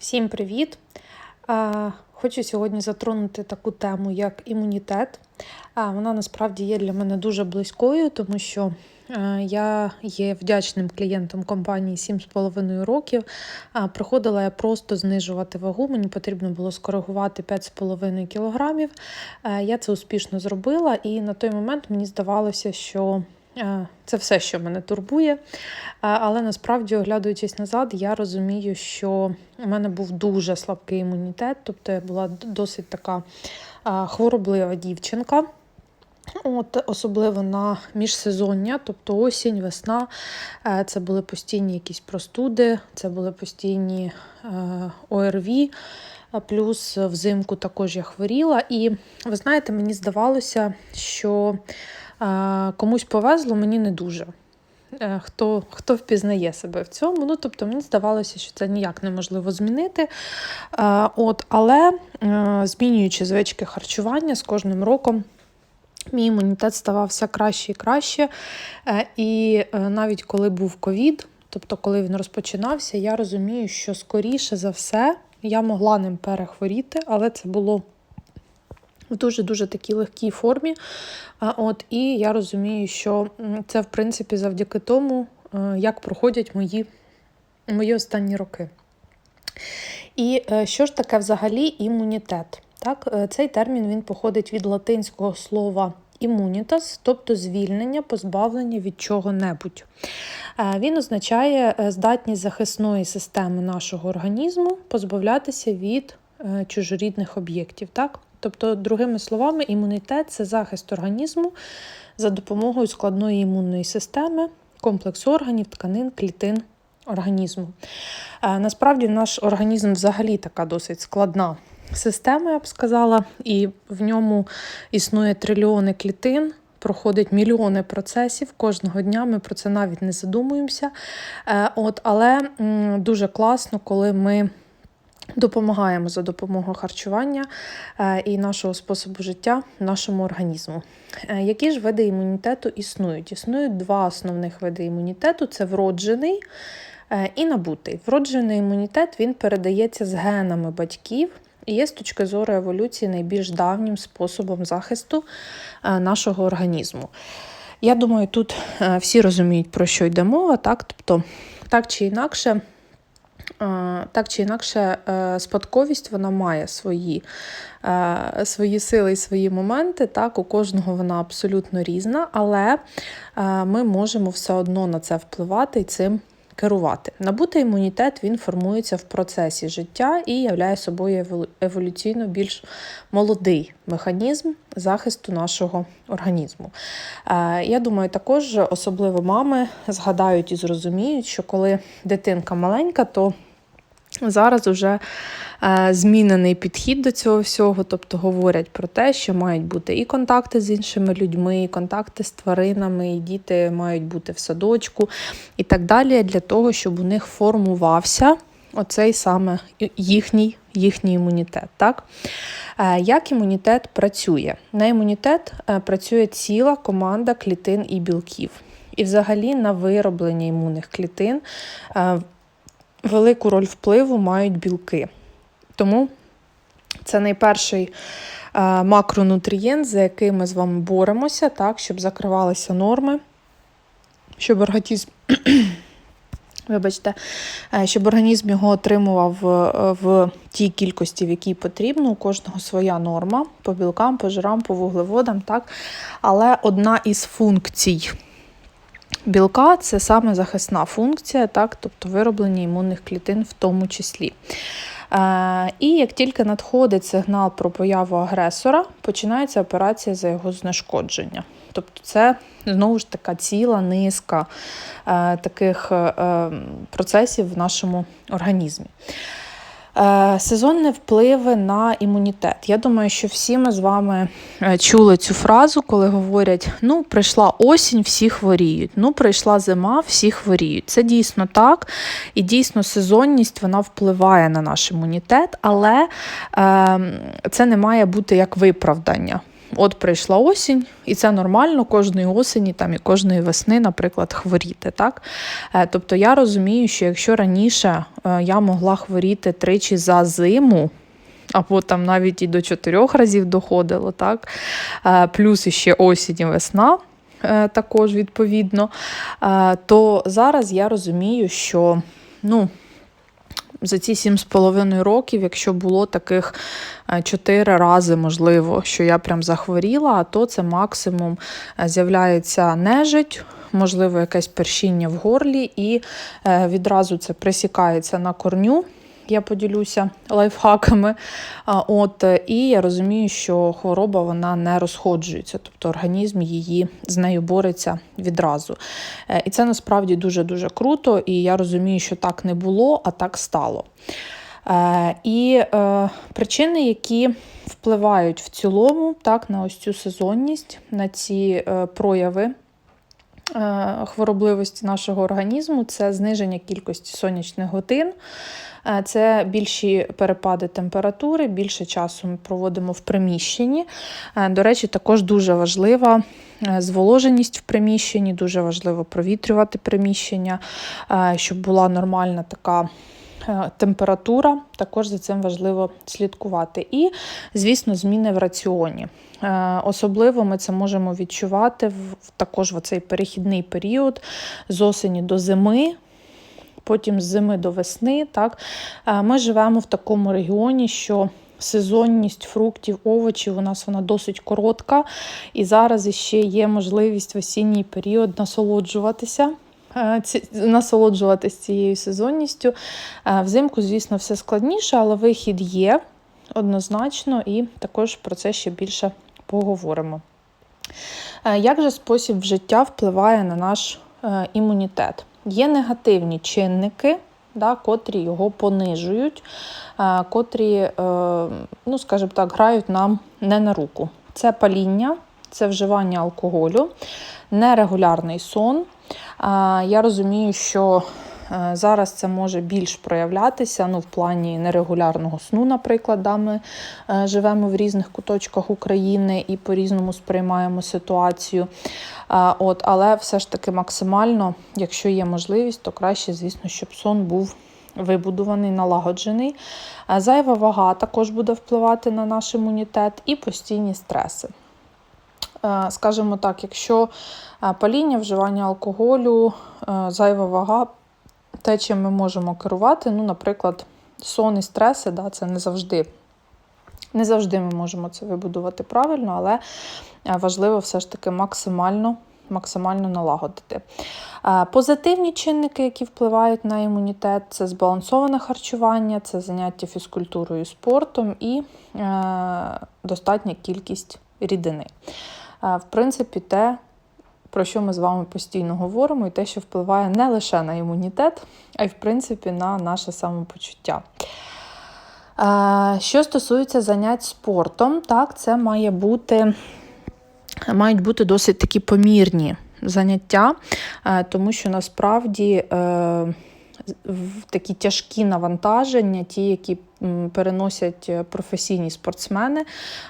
Всім привіт! Хочу сьогодні затронути таку тему, як імунітет. Вона насправді є для мене дуже близькою, тому що я є вдячним клієнтом компанії 7,5 років. Приходила я просто знижувати вагу. Мені потрібно було скоригувати 5,5 кілограмів. Я це успішно зробила, і на той момент мені здавалося, що це все, що мене турбує. Е, Але насправді, оглядуючись назад, я розумію, що у мене був дуже слабкий імунітет, тобто я була досить така е, хвороблива дівчинка. От, особливо на міжсезоння, тобто осінь, весна, е, це були постійні якісь простуди, це були постійні е, ОРВІ, плюс взимку також я хворіла. І ви знаєте, мені здавалося, що е, комусь повезло, мені не дуже. Е, Хто, хто впізнає себе в цьому. Ну, тобто мені здавалося, що це ніяк неможливо змінити. От, але е, змінюючи звички харчування з кожним роком. Мій імунітет ставав все краще і краще. Е, І навіть коли був ковід, тобто коли він розпочинався, я розумію, що скоріше за все я могла ним перехворіти, але це було в дуже-дуже такій легкій формі. От, і я розумію, що це, в принципі, завдяки тому, е, як проходять мої, мої останні роки. І е, що ж таке взагалі імунітет? Так, е, цей термін він походить від латинського слова імунітас, тобто звільнення, позбавлення від чого-небудь. Він означає здатність захисної системи нашого організму позбавлятися від чужорідних об'єктів. Так? Тобто, другими словами, імунітет це захист організму за допомогою складної імунної системи, комплексу органів, тканин, клітин організму. Е, Насправді наш організм взагалі така досить складна система, я б сказала, і в ньому існує трильйони клітин. Проходить мільйони процесів кожного дня. Ми про це навіть не задумуємося. Е, От, але дуже класно, коли ми допомагаємо за допомогою харчування е, і нашого способу життя нашому організму. Е, Які ж види імунітету існують? Існують два основних види імунітету: це вроджений е, і набутий. Вроджений імунітет він передається з генами батьків. І є з точки зору еволюції найбільш давнім способом захисту нашого організму. Я думаю, тут всі розуміють, про що йде мова, так? Тобто, так чи інакше, так чи інакше, е, спадковість вона має свої, е, свої сили і свої моменти. Так, у кожного вона абсолютно різна, але е, ми можемо все одно на це впливати і цим керувати. Набутий імунітет він формується в процесі життя і являє собою еволюційно більш молодий механізм захисту нашого організму. Е, Я думаю, також особливо мами згадають і зрозуміють, що коли дитинка маленька, то Зараз вже е, змінений підхід до цього всього, тобто говорять про те, що мають бути і контакти з іншими людьми, і контакти з тваринами, і діти мають бути в садочку і так далі, для того, щоб у них формувався оцей саме їхній, їхній імунітет. Так? Е, Як імунітет працює? На імунітет е, працює ціла команда клітин і білків. І взагалі на вироблення імунних клітин е, велику роль впливу мають білки. Тому це найперший макронутрієнт, за який ми з вами боремося, так, щоб закривалися норми, щоб організм. Вибачте, е, щоб організм його отримував е, в тій кількості, в якій потрібно. У кожного своя норма по білкам, по жирам, по вуглеводам, так. Але одна із функцій білка це саме захисна функція, так, тобто вироблення імунних клітин в тому числі. Е, і як тільки надходить сигнал про появу агресора, починається операція за його знешкодження. Тобто це знову ж така ціла низка е, таких е, процесів в нашому організмі. Е, Сезонні впливи на імунітет. Я думаю, що всі ми з вами е, чули цю фразу, коли говорять: ну, прийшла осінь, всі хворіють. Ну, прийшла зима, всі хворіють. Це дійсно так. І дійсно сезонність вона впливає на наш імунітет, але е, це не має бути як виправдання. От прийшла осінь, і це нормально кожної осені там, і кожної весни, наприклад, хворіти. Так? Е, Тобто я розумію, що якщо раніше е, я могла хворіти тричі за зиму, або там навіть і до чотирьох разів доходило, так? Е, плюс іще осінь і весна. Також відповідно, то зараз я розумію, що ну, за ці сім з половиною років, якщо було таких е, чотири рази, можливо, що я прям захворіла, то це максимум е, з'являється нежить, можливо, якесь першіння в горлі, і е, відразу це присікається на корню. Я поділюся лайфхаками. От, е, і я розумію, що хвороба вона не розходжується, тобто організм її з нею бореться відразу. Е, І це насправді дуже-дуже круто, і я розумію, що так не було, а так стало. Е, І е, причини, які впливають в цілому так, на ось цю сезонність, на ці е, прояви хворобливості нашого організму, це зниження кількості сонячних годин. Е, Це більші перепади температури, більше часу ми проводимо в приміщенні. Е, До речі, також дуже важлива е, зволоженість в приміщенні, дуже важливо провітрювати приміщення, е, щоб була нормальна така. Е, Температура також за цим важливо слідкувати. І, звісно, зміни в раціоні. Е, Особливо ми це можемо відчувати в також в цей перехідний період з осені до зими потім з зими до весни. Так? Е, Ми живемо в такому регіоні, що сезонність фруктів, овочів у нас вона досить коротка, і зараз іще є можливість в осінній період насолоджуватися. Е, Насолоджуватися цією сезонністю. Е, Взимку, звісно, все складніше, але вихід є однозначно, і також про це ще більше поговоримо. Е, Як же спосіб життя впливає на наш імунітет? Є негативні чинники, да, котрі його понижують, котрі, ну, скажімо так, грають нам не на руку. Це паління, це вживання алкоголю, нерегулярний сон. Я розумію, що е, зараз це може більш проявлятися ну, в плані нерегулярного сну, наприклад, да, ми е, живемо в різних куточках України і по-різному сприймаємо ситуацію. От, але все ж таки максимально, якщо є можливість, то краще, звісно, щоб сон був вибудований, налагоджений. Зайва вага також буде впливати на наш імунітет і постійні стреси. Е, Скажімо так, якщо е, паління, вживання алкоголю, е, зайва вага, те, чим ми можемо керувати, ну, наприклад, сон і стреси, да, це не завжди. Не завжди ми можемо це вибудувати правильно, але важливо все ж таки максимально, максимально налагодити. Позитивні чинники, які впливають на імунітет, це збалансоване харчування, це заняття фізкультурою і спортом і достатня кількість рідини. В принципі, те, про що ми з вами постійно говоримо, і те, що впливає не лише на імунітет, а й в принципі на наше самопочуття. Що стосується занять спортом, так, це має бути, мають бути досить такі помірні заняття, тому що насправді е, в такі тяжкі навантаження, ті, які переносять е, професійні спортсмени,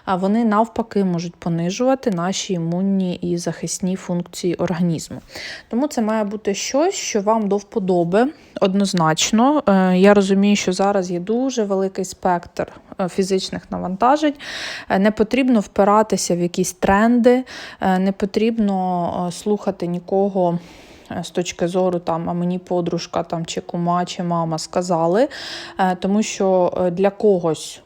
вони навпаки можуть понижувати наші імунні і захисні функції організму. Тому це має бути щось, що вам до вподоби однозначно. Е, Я розумію, що зараз є дуже великий спектр е, фізичних навантажень. Не потрібно впиратися в якісь тренди, не потрібно слухати нікого. Е, З точки зору, там, а мені подружка там, чи кума, чи мама сказали, Е, тому що е, для когось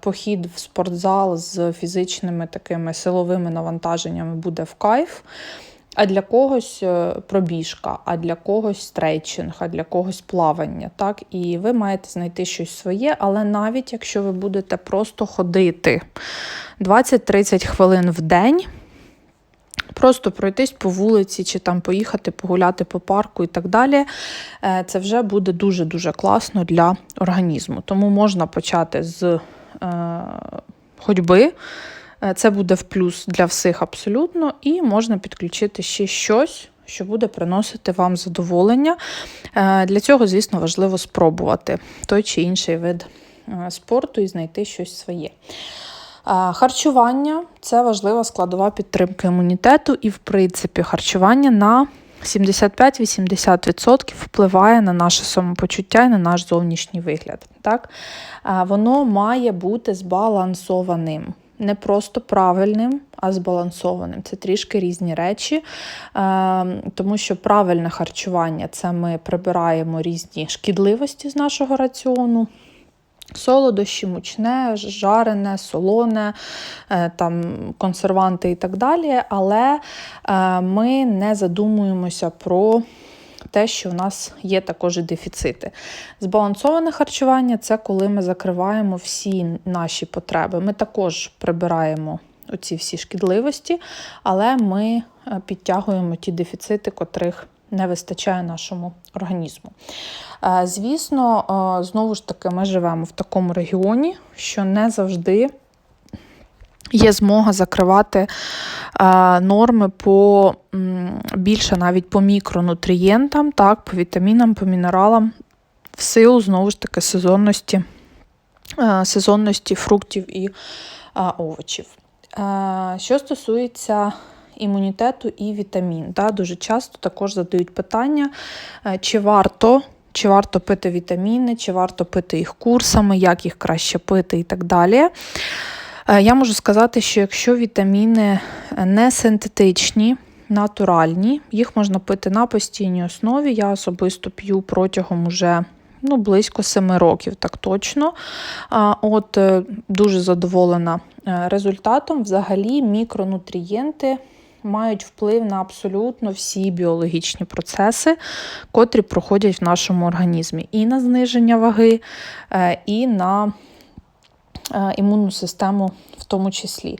похід в спортзал з фізичними такими силовими навантаженнями буде в кайф. А для когось пробіжка, а для когось стрейчинг, а для когось плавання. Так? І ви маєте знайти щось своє, але навіть якщо ви будете просто ходити 20-30 хвилин в день, просто пройтись по вулиці чи там поїхати погуляти по парку і так далі, е, це вже буде дуже-дуже класно для організму. Тому можна почати з е, ходьби. Е, Це буде в плюс для всіх абсолютно, і можна підключити ще щось, що буде приносити вам задоволення. Для цього, звісно, важливо спробувати той чи інший вид спорту і знайти щось своє. Харчування це важлива складова підтримки імунітету, і, в принципі, харчування на 75-80% впливає на наше самопочуття і на наш зовнішній вигляд. Так? Воно має бути збалансованим. Не просто правильним, а збалансованим. Це трішки різні речі, тому що правильне харчування це ми прибираємо різні шкідливості з нашого раціону. Солодощі, мучне, жарене, солоне, е, там, консерванти і так далі. Але е, ми не задумуємося про те, що у нас є також і дефіцити. Збалансоване харчування це коли ми закриваємо всі наші потреби. Ми також прибираємо оці всі шкідливості, але ми е, підтягуємо ті дефіцити, котрих не вистачає нашому організму. Е, звісно, е, знову ж таки, ми живемо в такому регіоні, що не завжди є змога закривати норми по більше навіть по мікронутрієнтам, так, по вітамінам, по мінералам, в силу, знову ж таки, сезонності, сезонності фруктів і овочів. Що стосується імунітету і вітамін. Да? Дуже часто також задають питання, е, чи варто чи варто пити вітаміни, чи варто пити їх курсами, як їх краще пити і так далі. Е, я можу сказати, що якщо вітаміни не синтетичні, натуральні, їх можна пити на постійній основі. Я особисто п'ю протягом уже ну, близько 7 років, так точно. От е, Дуже задоволена результатом. Взагалі, мікронутрієнти мають вплив на абсолютно всі біологічні процеси, котрі проходять в нашому організмі. І на зниження ваги, е, і на е, імунну систему в тому числі.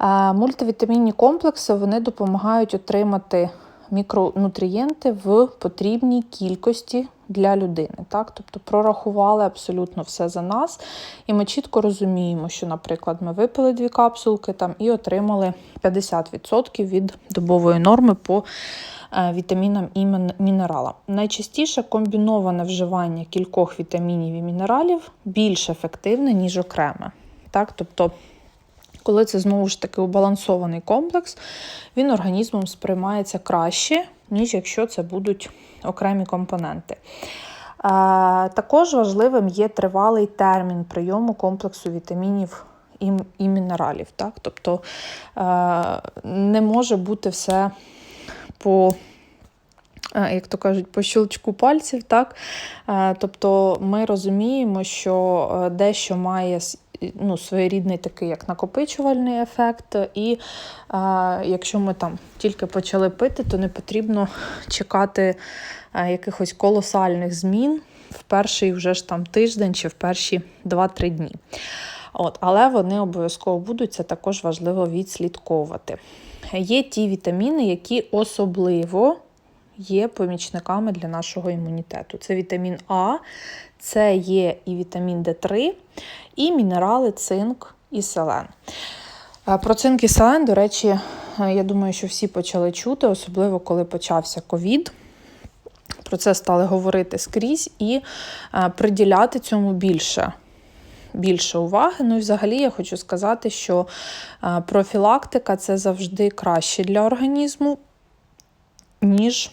Е, мультивітамінні комплекси вони допомагають отримати мікронутрієнти в потрібній кількості для людини. Так? Тобто прорахували абсолютно все за нас, і ми чітко розуміємо, що, наприклад, ми випили дві капсулки там, і отримали 50% від добової норми по е, вітамінам і мінералам. Найчастіше комбіноване вживання кількох вітамінів і мінералів більш ефективне, ніж окреме. Так? Тобто коли це знову ж таки убалансований комплекс, він організмом сприймається краще, ніж якщо це будуть окремі компоненти. Також важливим є тривалий термін прийому комплексу вітамінів і мінералів. Так? Тобто не може бути все по як то кажуть, по щелчку пальців. так? Тобто ми розуміємо, що дещо має ну, своєрідний такий як накопичувальний ефект. І а, якщо ми там тільки почали пити, то не потрібно чекати якихось колосальних змін в перший вже ж там тиждень чи в перші 2-3 дні. От, Але вони обов'язково будуть, це також важливо відслідковувати. Є ті вітаміни, які особливо є помічниками для нашого імунітету. Це вітамін А, це є і вітамін Д3, і мінерали, цинк і селен. Е, про цинк і селен, до речі, е, я думаю, що всі почали чути, особливо коли почався ковід. Про це стали говорити скрізь і е, приділяти цьому більше. Більше уваги. Ну і взагалі я хочу сказати, що профілактика це завжди краще для організму, ніж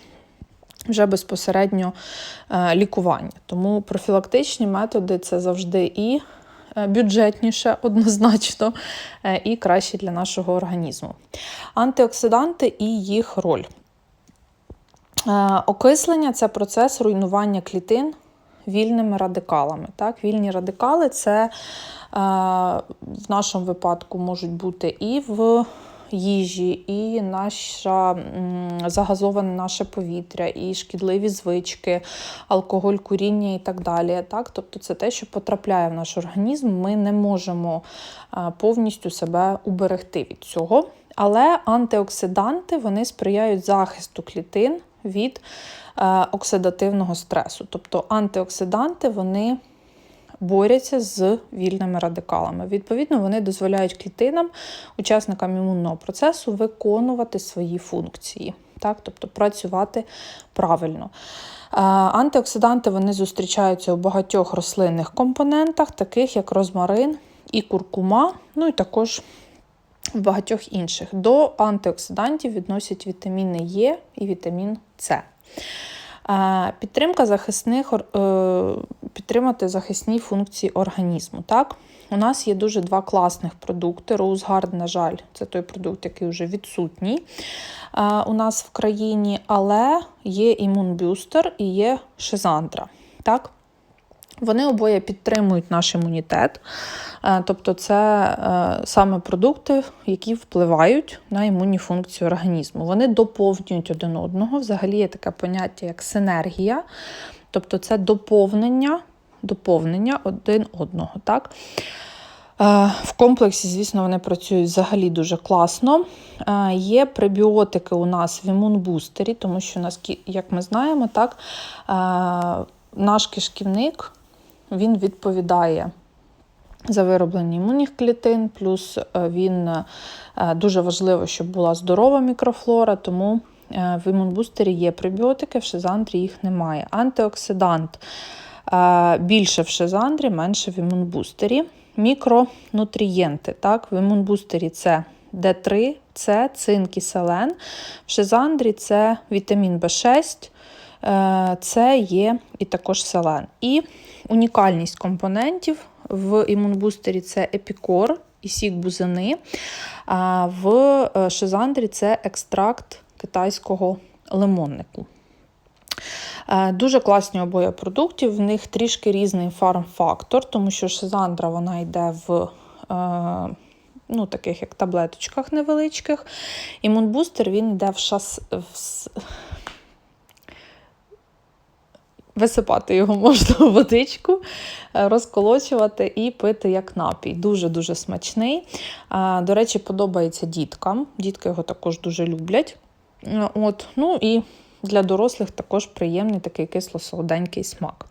вже безпосередньо е, лікування. Тому профілактичні методи це завжди і е, бюджетніше, однозначно, е, і краще для нашого організму. Антиоксиданти і їх роль. Окислення це процес руйнування клітин вільними радикалами. Так? Вільні радикали це в нашому випадку можуть бути і в їжі, і наша загазоване наше повітря, і шкідливі звички, алкоголь, куріння і так далі. Так? Тобто це те, що потрапляє в наш організм, ми не можемо повністю себе уберегти від цього. Але антиоксиданти вони сприяють захисту клітин від оксидативного стресу. Тобто антиоксиданти вони борються з вільними радикалами. Відповідно, вони дозволяють клітинам, учасникам імунного процесу виконувати свої функції, так? тобто працювати правильно. Антиоксиданти вони зустрічаються у багатьох рослинних компонентах, таких як розмарин і куркума, ну і також в багатьох інших. До антиоксидантів відносять вітаміни Е і вітамін С. Підтримка захисних, е, підтримати захисні функції організму. Так? У нас є дуже два класних продукти. Роузгард, на жаль, це той продукт, який вже відсутній у нас в країні, але є імунбюстер і є шизандра. Так? Вони обоє підтримують наш імунітет, тобто це саме продукти, які впливають на імунні функції організму. Вони доповнюють один одного. Взагалі є таке поняття, як синергія, тобто це доповнення доповнення один одного. Так? В комплексі, звісно, вони працюють взагалі дуже класно. Є пребіотики у нас в імунбустері, тому що, як ми знаємо, так, наш кишківник він відповідає за вироблення імунних клітин, плюс е, він е, дуже важливо, щоб була здорова мікрофлора, тому е, в імунбустері є пребіотики, в шизандрі їх немає. Антиоксидант більше в шизандрі, менше в імунбустері. Мікронутрієнти. Так, В імунбустері це Д3, С, цинк і селен. В шизандрі це вітамін В6, це є і також селен. І унікальність компонентів в імунбустері це епікор і сік бузини, а в е, шизандрі це екстракт китайського лимоннику. Е, дуже класні обоє продуктів, в них трішки різний фарм-фактор, тому що шизандра вона йде в е, ну, таких як таблеточках невеличких. Імунбустер він йде в шас... в Висипати його можна в водичку, е, розколочувати і пити як напій. Дуже-дуже смачний. До речі, подобається діткам. Дітки його також дуже люблять. Е, от. Ну і Для дорослих також приємний такий кисло-солоденький смак.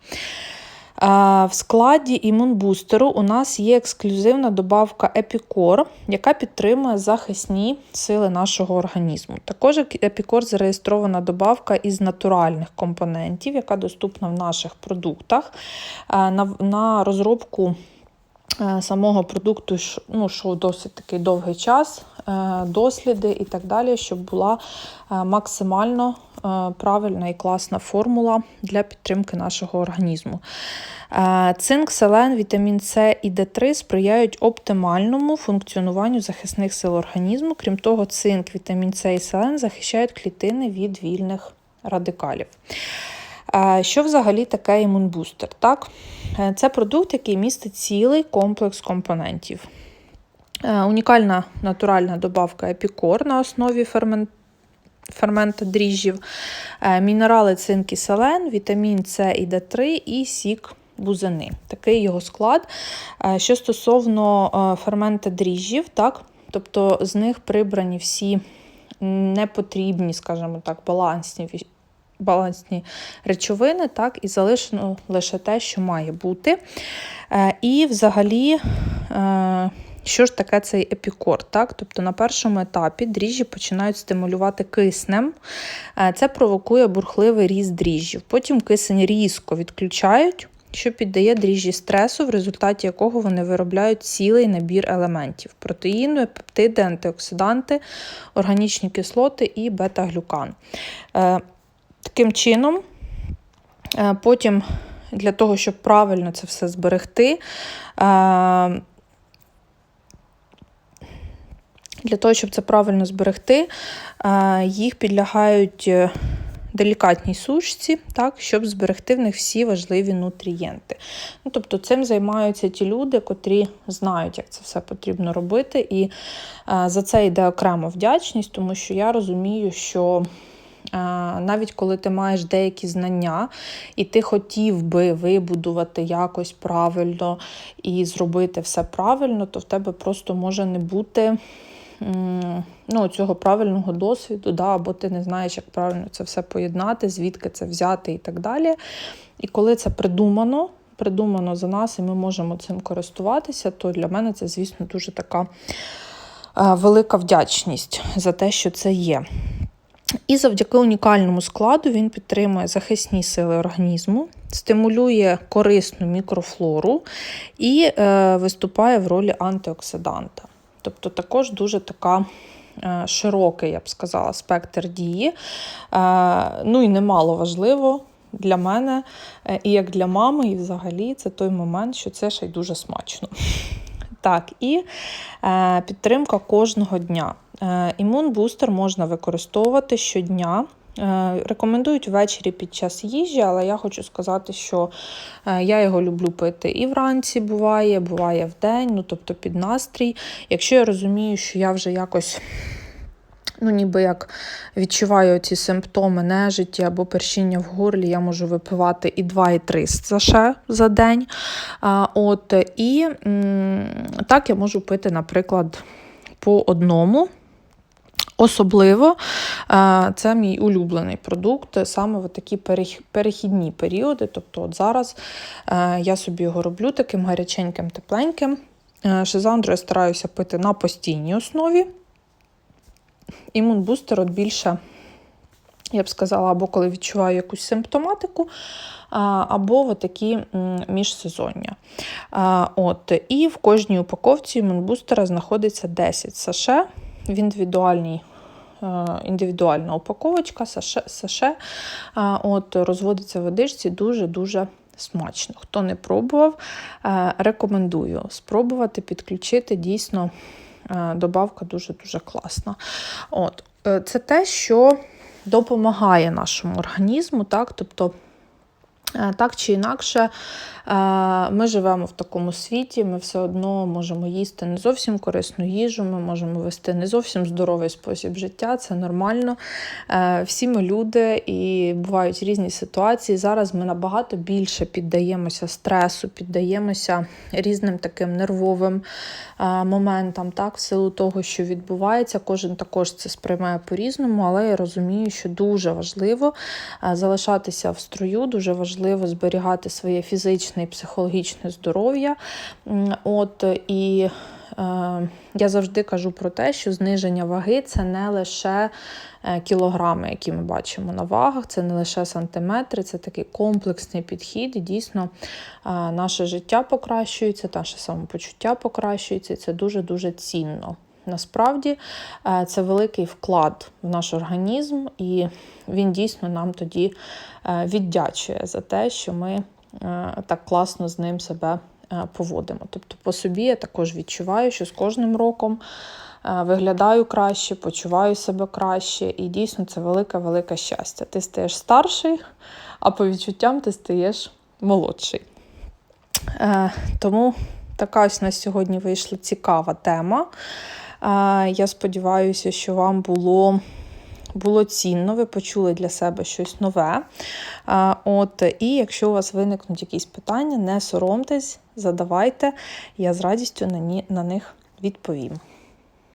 В складі імунбустеру у нас є ексклюзивна добавка Епікор, яка підтримує захисні сили нашого організму. Також Епікор зареєстрована добавка із натуральних компонентів, яка доступна в наших продуктах. На розробку Е, самого продукту ну, йшов досить такий довгий час, досліди і так далі, щоб була е, максимально правильна і класна формула для підтримки нашого організму. Цинк, селен, вітамін С і Д3 сприяють оптимальному функціонуванню захисних сил організму. Крім того, цинк, вітамін С і селен захищають клітини від вільних радикалів. Що взагалі таке імунбустер? Так? Е, це продукт, який містить цілий комплекс компонентів. Е, унікальна натуральна добавка епікор на основі фермент. Фермента дріжджів, е, мінерали цинк і селен, вітамін С і Д3 і сік бузини. Такий його склад. Що стосовно фермента дріжджів, так, тобто з них прибрані всі непотрібні, скажімо так, балансні балансні речовини, так, і залишено лише те, що має бути. Е, і взагалі. Е, що ж таке цей епікор? Так? Тобто на першому етапі дріжджі починають стимулювати киснем, е, це провокує бурхливий ріст дріжджів. Потім кисень різко відключають, що піддає дріжджі стресу, в результаті якого вони виробляють цілий набір елементів: протеїни, пептиди, антиоксиданти, органічні кислоти і бета-глюкан. Таким чином, е, потім для того, щоб правильно це все зберегти, е, для того, щоб це правильно зберегти, е, їх підлягають делікатній сушці, так, щоб зберегти в них всі важливі нутрієнти. Ну, Тобто цим займаються ті люди, котрі знають, як це все потрібно робити. І за це йде окрема вдячність, тому що я розумію, що навіть коли ти маєш деякі знання, і ти хотів би вибудувати якось правильно і зробити все правильно, то в тебе просто може не бути ну, цього правильного досвіду, да, або ти не знаєш, як правильно це все поєднати, звідки це взяти і так далі. І коли це придумано, придумано за нас, і ми можемо цим користуватися, то для мене це, звісно, дуже така велика вдячність за те, що це є. І завдяки унікальному складу він підтримує захисні сили організму, стимулює корисну мікрофлору і е, виступає в ролі антиоксиданта. Тобто також дуже така е, широкий, я б сказала, спектр дії. Е, ну і немало важливо для мене, е, і як для мами, і взагалі це той момент, що це ще й дуже смачно. Так, і підтримка кожного дня. Імунбустер можна використовувати щодня. Е, Рекомендують ввечері під час їжі, але я хочу сказати, що е, я його люблю пити і вранці буває, буває вдень, ну тобто під настрій. Якщо я розумію, що я вже якось. Ну, ніби як відчуваю ці симптоми нежиття або першіння в горлі, я можу випивати і 2, і 3 саше за день. А, от, І м, так я можу пити, наприклад, по одному. Особливо е, це мій улюблений продукт саме в такі перехідні періоди. Тобто, от зараз е, я собі його роблю таким гаряченьким, тепленьким. Е, Шизандру я стараюся пити на постійній основі. Імунбустер от більше, я б сказала, або коли відчуваю якусь симптоматику, або в такі міжсезоння. От, і в кожній упаковці імунбустера знаходиться 10 саше в індивідуальній. Е, Індивідуальна упаковочка, саше, от, розводиться в водичці дуже-дуже смачно. Хто не пробував, е, рекомендую спробувати підключити дійсно е, добавка дуже-дуже класна. От, це те, що допомагає нашому організму, так? тобто Так чи інакше, е, ми живемо в такому світі, ми все одно можемо їсти не зовсім корисну їжу, ми можемо вести не зовсім здоровий спосіб життя, це нормально. Е, Всі ми люди і бувають різні ситуації. Зараз ми набагато більше піддаємося стресу, піддаємося різним таким нервовим е, моментам, так, в силу того, що відбувається. Кожен також це сприймає по-різному, але я розумію, що дуже важливо е, залишатися в строю, дуже важливо зберігати своє фізичне і психологічне здоров'я. От і е, я завжди кажу про те, що зниження ваги це не лише е, кілограми, які ми бачимо на вагах, це не лише сантиметри, це такий комплексний підхід. І дійсно е, наше життя покращується, наше самопочуття покращується, і це дуже-дуже цінно. Насправді е, це великий вклад в наш організм, і він дійсно нам тоді е, віддячує за те, що ми е, так класно з ним себе поводимо. Тобто, по собі я також відчуваю, що з кожним роком виглядаю краще, почуваю себе краще, і дійсно це велике-велике щастя. Ти стаєш старший, а по відчуттям ти стаєш молодший. Тому така ось на сьогодні вийшла цікава тема. Я сподіваюся, що вам було. Було цінно, ви почули для себе щось нове. От, І якщо у вас виникнуть якісь питання, не соромтесь, задавайте, я з радістю на них відповім.